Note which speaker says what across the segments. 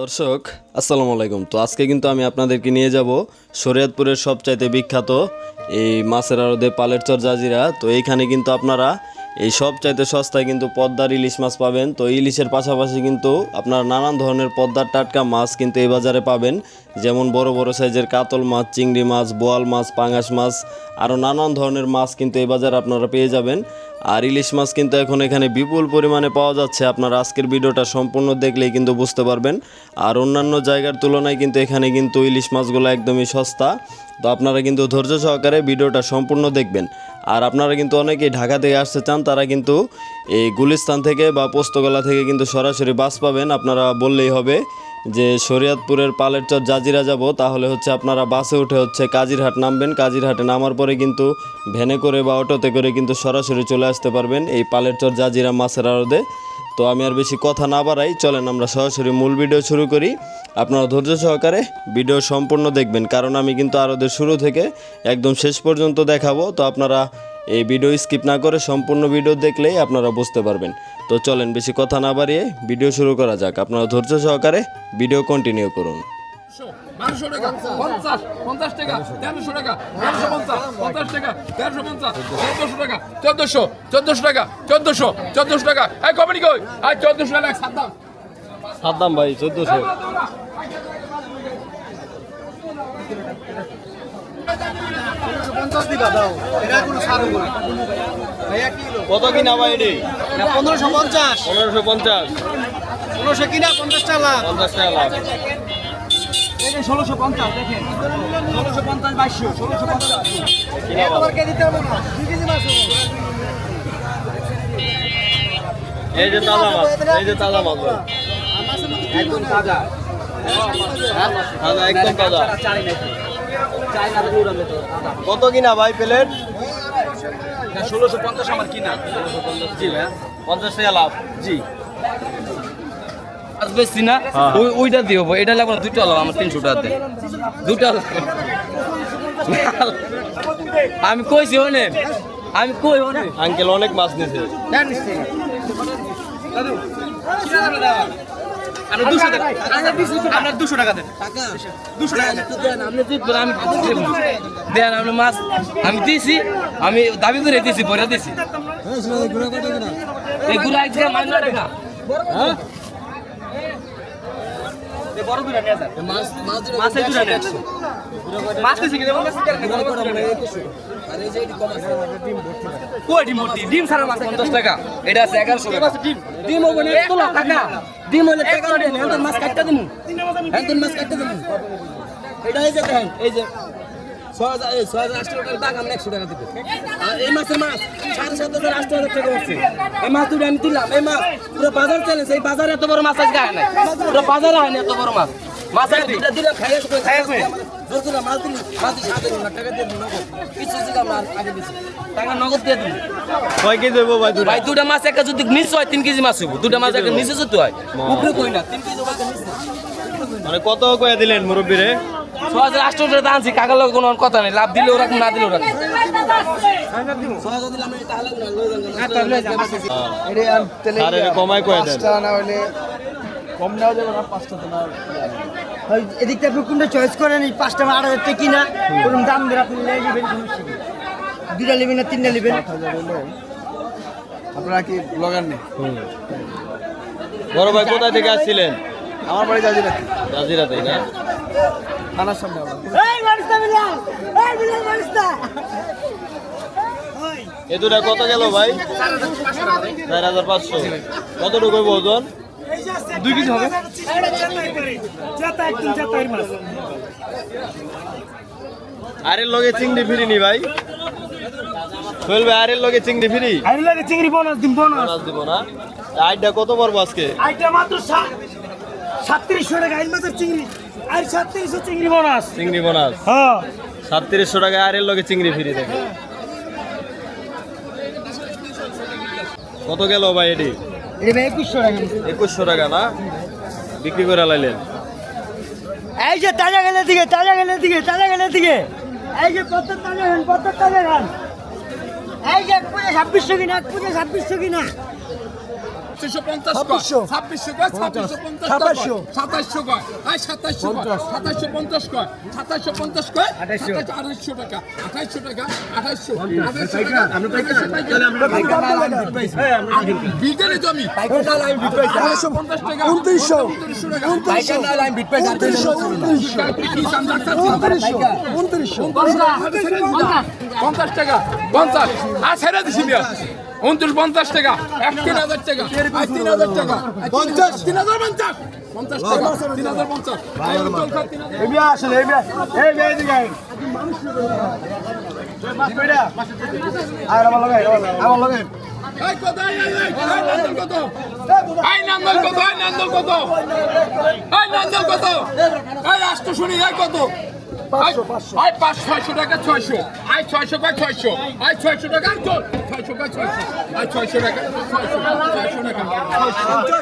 Speaker 1: দর্শক, আসসালামু আলাইকুম। তো আজকে কিন্তু আমি আপনাদেরকে নিয়ে যাব শরীয়তপুরের সবচাইতে বিখ্যাত এই মাছের আড়দে পালের চর জাজিরা। তো এইখানে কিন্তু আপনারা এই সবচাইতে সস্তায় কিন্তু পদ্মার ইলিশ মাছ পাবেন। তো ইলিশের পাশাপাশি কিন্তু আপনারা নানান ধরনের পদ্মার টাটকা মাছ কিন্তু এই বাজারে পাবেন। যেমন বড় বড় সাইজের কাতল মাছ, চিংড়ি মাছ, বোয়াল মাছ, পাঙাশ মাছ আরও নানান ধরনের মাছ কিন্তু এই বাজারে আপনারা পেয়ে যাবেন। আর ইলিশ মাছ কিন্তু এখন এখানে বিপুল পরিমাণে পাওয়া যাচ্ছে। আপনারা আজকের ভিডিওটা সম্পূর্ণ দেখলেই কিন্তু বুঝতে পারবেন। আর অন্যান্য জায়গার তুলনায় কিন্তু এখানে কিন্তু ইলিশ মাছগুলো একদমই সস্তা। তো আপনারা কিন্তু ধৈর্য সহকারে ভিডিওটা সম্পূর্ণ দেখবেন। আর আপনারা কিন্তু অনেকেই ঢাকা থেকে আসতে চান, তারা কিন্তু এই গুলিস্তান থেকে বা পোস্তগোলা থেকে কিন্তু সরাসরি বাস পাবেন। আপনারা বললেই হবে যে শরীয়তপুরের পালের চর জাজিরা যাব, তাহলে হচ্ছে আপনারা বাসে উঠে হচ্ছে কাজিরহাট নামবেন। কাজিরহাটে নামার পরে কিন্তু ভ্যানে করে বা অটোতে করে কিন্তু সরাসরি চলে আসতে পারবেন এই পালের চর জাজিরা মাছের আড়দে। তো আমি আর বেশি কথা না বাড়াই, চলেন আমরা সরাসরি মূল ভিডিও শুরু করি। আপনারা ধৈর্য সহকারে ভিডিও সম্পূর্ণ দেখবেন, কারণ আমি কিন্তু আরদের শুরু থেকে একদম শেষ পর্যন্ত দেখাবো। তো আপনারা এই ভিডিও স্কিপ না করে সম্পূর্ণ ভিডিও দেখলেই আপনারা বুঝতে পারবেন। তো চলেন বেশি কথা না বাড়িয়ে ভিডিও শুরু করা যাক। আপনারা ধৈর্য সহকারে ভিডিও কন্টিনিউ করুন।
Speaker 2: বারোশো টাকা পঞ্চাশ পঞ্চাশ টাকা তেরোশো টাকা তেরোশো পঞ্চাশ পঞ্চাশ টাকা তেরোশো পঞ্চাশ চোদ্দশো টাকা চোদ্দশো চোদ্দশো টাকা চোদ্দশো চোদ্দশো টাকা। এই কমেডি কই? আর চোদ্দশো টাকা সাদ্দাম
Speaker 1: সাদ্দাম ভাই চোদ্দশো। কত কিনা ভাই এটি?
Speaker 3: পনেরোশো পঞ্চাশ।
Speaker 1: পনেরোশো পঞ্চাশ।
Speaker 3: পনেরোশো কিনা পঞ্চাশ টাকা
Speaker 1: পঞ্চাশ টাকা লাভ।
Speaker 3: ষোলোশো পঞ্চাশ দেখেন। ষোলোশো বাইশশো ষোলোশো
Speaker 1: এই যে তাজা মাছ এই যে তাজা মাছ
Speaker 3: একদম তাজা।
Speaker 1: তাজা। একদম তাজা। কত কিনা ভাই প্লেট?
Speaker 3: ষোলোশো পঞ্চাশ আমার কিনা। জি ভাই
Speaker 1: পঞ্চাশ টাকা লাভ।
Speaker 3: জি।
Speaker 4: মাছ বেশি না
Speaker 1: হ্যাঁ।
Speaker 4: ওই ওইটা দিব এটা লাগবে না দুইটা আমার তিনশো টাকা দেয় আমি কইছি আমি কই হনে?
Speaker 1: আঙ্কেল অনেক মাছ নিছে।
Speaker 3: দুশো টাকা। দুশো টাকা দেন। দুশো টাকা
Speaker 4: আমি দেন মাছ আমি দিছি আমি দাবি করে দিছি পরে দিছি এই মাছ টাকা
Speaker 3: দুটা নিয়ে নিয়ে যান মাছ কিনা মাছ কই ডিম ভর্তি? ডিম ছাড়া মাছ
Speaker 4: পঞ্চাশ টাকা। এটা আছে এগারোশো
Speaker 3: ডিম। ডিম হবে না তোলা টাকা। ডিম হলে টাকা দেন এখন মাছ কাটতে দিমু। এখন মাছ কাটতে দিমু। এটা এই যে দেখেন এই যে ছয় হাজার এই ছয় হাজার আটশো টাকার দাগ আমরা একশো টাকা দিবে। আর এই মাছের মাছ সাড়ে সাত হাজার আটশো হাজার টাকা হচ্ছে এই মাছ দুটো আমি দিলাম। এই মাছ পুরো বাজার চ্যালেঞ্জ এই বাজারে এত বড় মাছ আজকে হয় পুরো বাজারে হয় না এত বড় মাছ। মাছ দিলাম খাইয়ে খাইয়ে জোর করে মাছ দিলি মাছ দিয়ে সাথে না টাকা দিয়ে নগদ। কিছু দিলাম না আগে দিছি টাকা নগদ দিয়ে দিন
Speaker 1: কয় কেজি দেবো ভাই দুটো?
Speaker 4: ভাই দুটা মাছ একটা যদি মিস হয় তিন কেজি মাছ হইব। দুটা মাছ একটা মিসে যদি হয়
Speaker 3: উপরে কই না তিন কেজি ওখানে নিচ্ছে
Speaker 1: মানে কত কয়ে দিলেন মুরব্বী রে
Speaker 4: ছ হাজার আটশো টাকা আনছি কাকার লোক কোনো কথা নেই। লাভ দিলে ওরা না দিলে ওরা
Speaker 3: ছয় হাজার দিলাম আমি তাহলে না লয়ে যান
Speaker 1: আরে কমায় কয়ে দেন
Speaker 5: এদিক থেকে আপনি কোনটা চয়েস করেন? এই পাঁচটা আট হাজার টাকা কিনা ওরকম দাম ধরে আপনি নেবেন সমস্যা কি দুটা নেবেন না তিনটা নেবেন।
Speaker 3: আপনারা কি ব্লগার নেই
Speaker 1: বড় ভাই কোথায় থেকে আসছিলেন?
Speaker 3: আমার বাড়ি নাকি
Speaker 1: রাজিরাতেই না?
Speaker 3: থানার সামনে
Speaker 5: এই মানুষটা বিলাল! এই বিলাল মানুষটা
Speaker 1: এ দুটা কত গেল ভাই? চার হাজার পাঁচশো। কতটুকু ওজন?
Speaker 3: দুই কেজি হবে?
Speaker 1: আরের লগে চিংড়ি ফিরি নি ভাই। সোহেল ভাই আরের লগে চিংড়ি ফিরি?
Speaker 5: আইলে লাগে চিংড়ি বোনাস দিন বোনাস।
Speaker 1: দিব না আইটা কত পড়ব আজকে?
Speaker 5: আইটা মাত্র সাতত্রিশশো টাকা আইল মাছের চিংড়ি। আর সাতত্রিশশো চিংড়ি বোনাস।
Speaker 1: চিংড়ি বোনাস।
Speaker 5: হ্যাঁ।
Speaker 1: সাতত্রিশশো টাকা আরের লগে চিংড়ি ফিরি দেখে কত গেল ভাই এটি?
Speaker 5: একুশশো টাকা।
Speaker 1: না? বিক্রি করে লাইলেন।
Speaker 5: এই যে তাজা গেলে দিকে তাজা গেলে দিকে তাজা গেলে দিকে। এই যে পত্তর তাজা খান পত্তর তাজা খান এই যে এক পুজো ছাব্বিশশো কিনা এক পুজো ছাব্বিশশো কিনা।
Speaker 2: পঁচিশশো পঞ্চাশ
Speaker 5: ছাব্বিশশো।
Speaker 2: কয়? ছাব্বিশশো পঞ্চাশ
Speaker 5: সাতাশশো।
Speaker 2: কয়? এই সাতাশশো সাতাশশো পঞ্চাশ কয়? সাতাশশো পঞ্চাশ কয়? আঠাশশো টাকা। আঠাশশো টাকা। আঠাশশো বিজ্ঞানী জমি পঞ্চাশ টাকা।
Speaker 5: উনত্রিশশো।
Speaker 2: উনত্রিশশো
Speaker 5: উনত্রিশশো। উনত্রিশশো? উনত্রিশশো। উনত্রিশশো।
Speaker 2: পঞ্চাশ টাকা। পঞ্চাশ আর ছেড়ে দিছি উনত্রিশ পঞ্চাশ টাকা এক তিন হাজার টাকা আর তিন হাজার টাকা পঞ্চাশ তিন হাজার পঞ্চাশ পঞ্চাশ টাকা তিন হাজার পঞ্চাশ।
Speaker 5: আর আমার লগে আমার লগে
Speaker 2: এই কত, কত? এই নান্দল কত? এই নান্দল কত? এই নান্দল কত? এই রাষ্ট্র শুনি, এই কত? এই পাঁচ ছয়শো টাকা ছয়শো। আই ছয়শো কয় ছয়শো। আই ছয়শো টাকা ছয়শো কয় ছয়শো। আই ছয়শো টাকা ছয়শো টাকা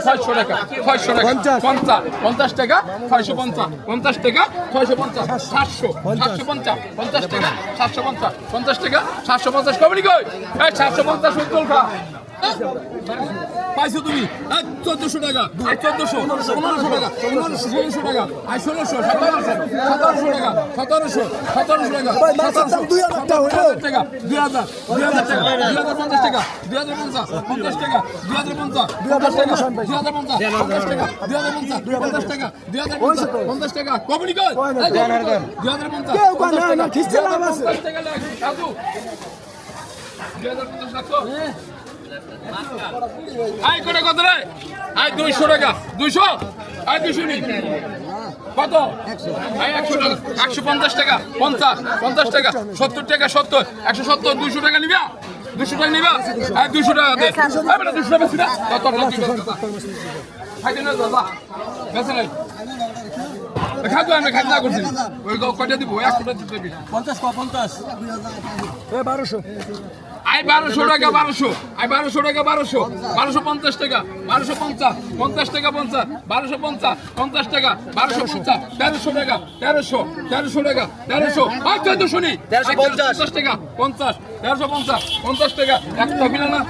Speaker 2: ছয়শো টাকা। ছয়শো টাকা পঞ্চাশ। পঞ্চাশ টাকা ছয়শো পঞ্চাশ। পঞ্চাশ টাকা ছয়শো পঞ্চাশ। সাতশো সাতশো পঞ্চাশ। পঞ্চাশ টাকা সাতশো পঞ্চাশ। পঞ্চাশ টাকা সাতশো পঞ্চাশ কমিটি কই? সাতশো পঞ্চাশ উত্তর পাইছো তুমি চোদ্দশো টাকা চোদ্দশো পনেরোশো টাকা পনেরোশো ষোলোশো টাকা এই ষোলোশো সতেরোশো সতেরোশো টাকা সতেরোশো সতেরোশো টাকা সতেরোশো
Speaker 5: দুই হাজার টাকা
Speaker 2: দুই হাজার দুই হাজার টাকা দুই হাজার পঞ্চাশ টাকা দুই হাজার পঞ্চাশ পঞ্চাশ টাকা দুই হাজার পঞ্চাশ পঞ্চাশ টাকা দুই হাজার পঞ্চাশ পঞ্চাশ টাকা দুই হাজার পঞ্চাশ পঞ্চাশ টাকা দুই হাজার পঞ্চাশ পঞ্চাশ টাকা কমিটি কই দুই হাজার পঞ্চাশ পঞ্চাশ টাকা দুই হাজার পঞ্চাশ রাখো আই করে কত রে? আই দুইশো টাকা। দুইশো? আই দুইশো নি। কত? একশো টাকা। একশো পঞ্চাশ টাকা। পঞ্চাশ। পঞ্চাশ টাকা। সত্তর টাকা সত্তর। একশো সত্তর দুইশো টাকা নিবা? দুশো টাকা নিবা? আই দুশো টাকা দে। দুশো টাকা বেশি না কত খাইতে না। দাদা বেছে খাদ্য আমি খাদ্য করছি। ওই কয়টা দিব? একশো টাকা দিবি
Speaker 5: এ বারোশো।
Speaker 2: আই বারোশো টাকা বারোশো। আই বারোশো টাকা বারোশো। বারোশো পঞ্চাশ টাকা বারোশো পঞ্চাশ পঞ্চাশ টাকা পঞ্চাশ। বারোশো পঞ্চাশ পঞ্চাশ টাকা বারোশো পঞ্চাশ তেরোশো টাকা তেরোশো তেরোশো টাকা তেরোশো। আর চোদ্দশো নি
Speaker 3: তেরোশো পঞ্চাশ।
Speaker 2: টাকা পঞ্চাশ তেরোশো পঞ্চাশ পঞ্চাশ টাকা। একটা কিনা না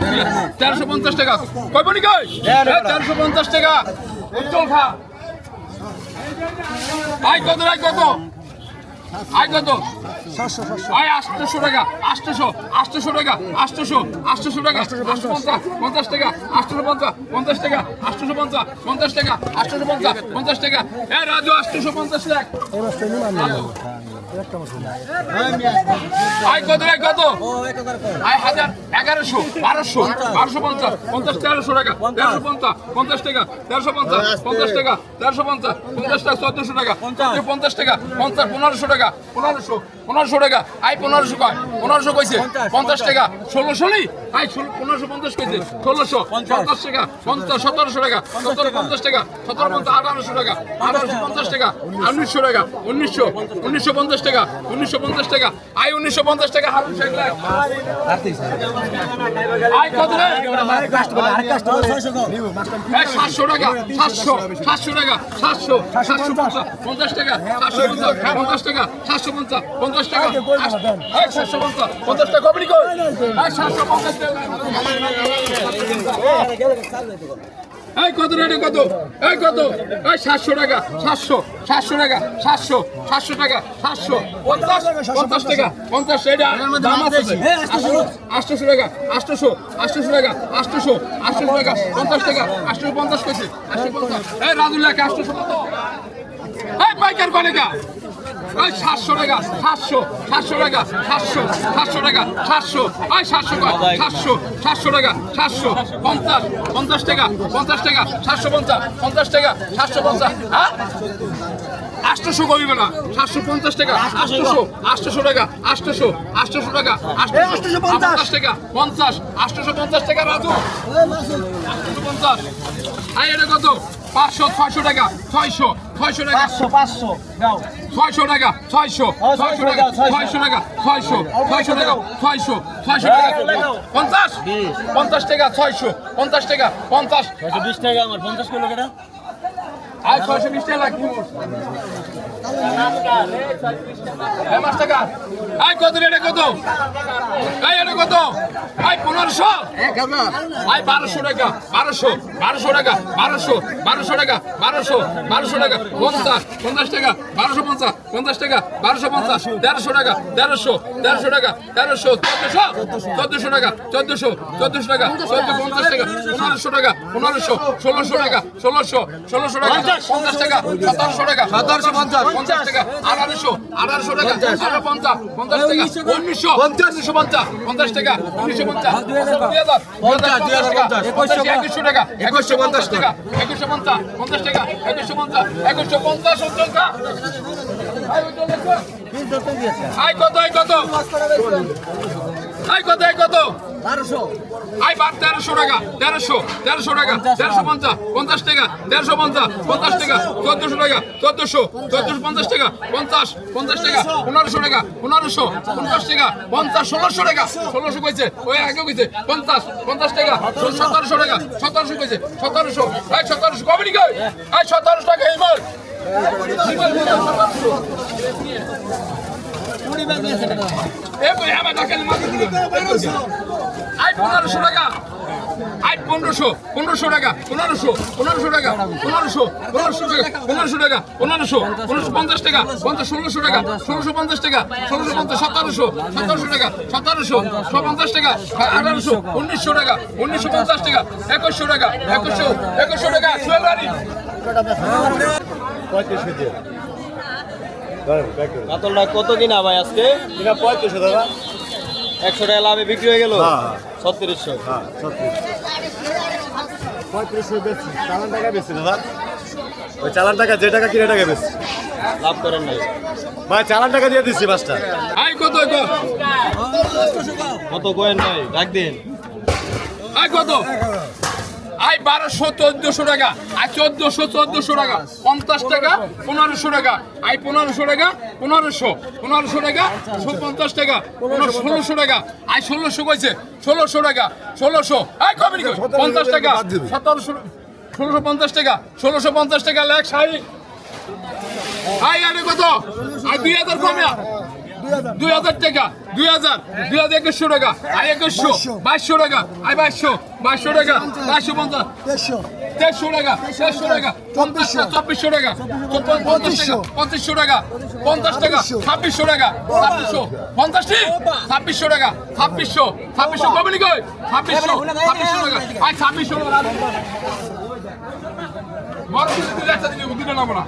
Speaker 2: তেরোশো পঞ্চাশ টাকা। কয় বনি কয় তেরোশো পঞ্চাশ টাকা। উজ্জ্বল খা। আই কত আই কত? আই কত
Speaker 5: সাতশো
Speaker 2: আয় আটশোশো টাকা আটশোশো আটশোশো টাকা আটশোশো আটশোশো টাকা আটশো পঞ্চাশ পঞ্চাশ টাকা আটশোশো পঞ্চাশ পঞ্চাশ টাকা আটশোশো পঞ্চাশ পঞ্চাশ টাকা আটশোশো পঞ্চাশ পঞ্চাশ টাকা। এ রাজু আটশোশো পঞ্চাশ টাকা আয় কত আয় কত? আয় হাজার এগারোশো, বারোশো বারোশো পঞ্চাশ পঞ্চাশ তেরোশো টাকা তেরোশো পঞ্চাশ পঞ্চাশ টাকা তেরোশো পঞ্চাশ পঞ্চাশ টাকা তেরোশো পঞ্চাশ পঞ্চাশ টাকা, চোদ্দশো টাকা পঞ্চাশ টাকা, পঞ্চাশ, পনেরোশো টাকা, পনেরোশো পনেরোশো টাকা, আয় পনেরোশো কয়, পনেরোশো কইছে, পঞ্চাশ টাকা, ষোলোশো নি? আয় ষোলো, পনেরোশো পঞ্চাশ কইছে, ষোলোশো, পঞ্চাশ টাকা, পঞ্চাশ, সতেরোশো টাকা, সতেরো, পঞ্চাশ টাকা, সতেরো, পঞ্চাশ, আঠারোশো টাকা, আঠারোশো পঞ্চাশ টাকা, উনিশশো টাকা, উনিশশো উনিশশো পঞ্চাশ টাকা, উনিশশো পঞ্চাশ টাকা। আয় উনিশশো পঞ্চাশ টাকা, হারুন শেখ আয় কত সাতশো টাকা, সাতশো সাতশো টাকা, সাতশো সাতশো পঞ্চাশ পঞ্চাশ টাকা, সাতশো পঞ্চাশ পঞ্চাশ টাকা, সাতশো পঞ্চাশ পঞ্চাশ টাকা। সাতশো পঞ্চাশ পঞ্চাশ টাকা কবি সাতশো পঞ্চাশ টাকা। এই কত রেটে কত? এই কত? এই সাতশো টাকা সাতশো সাতশো টাকা সাতশো সাতশো টাকা সাতশো পঞ্চাশ পঞ্চাশ টাকা পঞ্চাশ এটা দাম আছে। আটশোশো টাকা আটশোশো আটশোশো টাকা আটশোশো আটশোশো টাকা পঞ্চাশ টাকা আটশোশো পঞ্চাশ কেছে আটশো পঞ্চাশ। এই রাজুল্লাহ আটশোশো কত? এই পাইকার কনেকা এই সাতশো টাকা সাতশো সাতশো টাকা সাতশো সাতশো টাকা সাতশো এই সাতশো টাকা সাতশো সাতশো টাকা সাতশো পঞ্চাশ পঞ্চাশ টাকা পঞ্চাশ টাকা সাতশো পঞ্চাশ পঞ্চাশ টাকা সাতশো পঞ্চাশ হ্যাঁ? আটশোশো কমিবে না সাতশো পঞ্চাশ টাকা আটশোশো আটশোশো টাকা আটশোশো আটশোশো টাকা আটশোশো পঞ্চাশ। টাকা পঞ্চাশ আটশোশো পঞ্চাশ টাকা রাজু। আটশোশো পঞ্চাশ। আই এটা কত? পাঁচশো ছয়শো টাকা ছয়শো ছয়শো টাকা।
Speaker 5: পাঁচশো দাও।
Speaker 2: ছয়শো টাকা ছয়শো ছয়শো টাকা ছয়শো টাকা। ছয়শো ছয়শো টাকা ছয়শো ছয়শো টাকা। পঞ্চাশ পঞ্চাশ টাকা ছয়শো পঞ্চাশ টাকা পঞ্চাশ।
Speaker 5: বিশ টাকা আমার পঞ্চাশ কিলো কেটা।
Speaker 2: আয় ছয়শো বিশ টাকা এই পাঁচ কত এটা কত? এই, এটা কত? আয় পনেরোশো। আয় বারোশো টাকা, বারোশো বারোশো টাকা, বারোশো বারোশো টাকা, বারোশো বারোশো টাকা, পঞ্চাশ পঞ্চাশ টাকা, বারোশো পঞ্চাশ পঞ্চাশ টাকা, বারোশো পঞ্চাশ, তেরোশো টাকা, তেরোশো তেরোশো টাকা, তেরোশো, চোদ্দশো চোদ্দশো টাকা, চোদ্দশো চোদ্দশো টাকা চোদ্দ পঞ্চাশ টাকা, পনেরোশো টাকা, পনেরোশো, ষোলোশো টাকা, ষোলোশো ষোলোশো টাকা পঞ্চাশ টাকা সতেরোশো টাকা সতেরোশো পঞ্চাশ। পঞ্চাশ টাকা আঠারোশো আঠারোশো টাকা আঠারো পঞ্চাশ পঞ্চাশ টাকা উনিশশো উনিশশো পঞ্চাশ। পঞ্চাশ টাকা উনিশশো পঞ্চাশ দুই হাজার পঞ্চাশ একুশশো টাকা একুশশো পঞ্চাশ টাকা একুশশো পঞ্চাশ পঞ্চাশ টাকা একুশশো পঞ্চাশ একুশশো পঞ্চাশ টাকা। কত কত? আই কত আই কত? আই বার তেরোশো টাকা তেরোশো তেরোশো টাকা তেরোশো পঞ্চাশ পঞ্চাশ টাকা তেরোশো পঞ্চাশ পঞ্চাশ টাকা চোদ্দশো টাকা চোদ্দশো চোদ্দশো পঞ্চাশ টাকা পঞ্চাশ পঞ্চাশ টাকা পনেরোশো টাকা পনেরোশো পঞ্চাশ টাকা পঞ্চাশ ষোলোশো টাকা ষোলোশো কইছে ওই আগে কইছে পঞ্চাশ পঞ্চাশ টাকা সতেরোশো টাকা সতেরোশো কইছে সতেরোশো এই সতেরোশো কমিটি কই এই সতেরোশো টাকা এই আই পনেরোশো টাকা। আই পনেরোশো পনেরোশো টাকা পনেরোশো পনেরোশো টাকা পনেরোশো পনেরোশো টাকা পনেরোশো টাকা পনেরোশো পনেরোশো পঞ্চাশ টাকা পঞ্চাশ ষোলোশো টাকা ষোলোশো পঞ্চাশ টাকা ষোলোশো পঞ্চাশ সতেরোশো সতেরোশো টাকা সতেরোশো ছ পঞ্চাশ টাকা আঠারোশো উনিশশো টাকা উনিশশো পঞ্চাশ টাকা একুশশো টাকা একুশশো একুশশো টাকা সোহেল রানী
Speaker 1: কাতলটা কত কিনা ভাই আজকে?
Speaker 6: এটা পঁয়ত্রিশশো দাদা
Speaker 1: একশো টাকা লাভে বিক্রি হয়ে গেল?
Speaker 6: হ্যাঁ।
Speaker 1: ছত্রিশশো।
Speaker 6: হ্যাঁ পঁয়ত্রিশশো বেশি চালান টাকা বেশি দাদা। ওই চালান টাকা যে টাকা কিনে টাকা বেশি
Speaker 1: লাভ করেন নাই।
Speaker 6: ভাই চালান টাকা দিয়ে দিচ্ছি পাঁচটা।
Speaker 2: আই কত কত?
Speaker 1: কত কোয়েন ভাই? ডাক দিন।
Speaker 2: আই কত? আই বারোশো চোদ্দশো টাকা আই চোদ্দশো চোদ্দশো টাকা পঞ্চাশ টাকা পনেরোশো টাকা আই পনেরোশো টাকা পনেরোশো পনেরোশো টাকা পঞ্চাশ টাকা ষোলোশো টাকা আই ষোলোশো কইছে ষোলোশো টাকা ষোলোশো আই কবে পঞ্চাশ টাকা সতেরোশো ষোলোশো পঞ্চাশ টাকা ষোলোশো পঞ্চাশ টাকা লেখ শাড়ি আই আরে কত? আই দুই হাজার কমে দুই হাজার। টাকা দুই হাজার দুই হাজার একুশশো টাকা। আই একুশশো বাইশশো। টাকা আই বাইশশো বাইশশো টাকা বাইশশো পঞ্চাশ। তেইশশো। টাকা তেইশশো টাকা পঞ্চাশ চব্বিশশো টাকা পঞ্চাশ টাকা পঁচিশশো টাকা পঞ্চাশ টাকা ছাব্বিশশো টাকা ছাব্বিশশো। পঞ্চাশটি ছাব্বিশশো টাকা ছাব্বিশশো। ছাব্বিশশো কবে নিকই ছাব্বিশশো ছাব্বিশশো টাকা। আই ছাব্বিশশো টাকা বড় কিছু দিলে একটা না।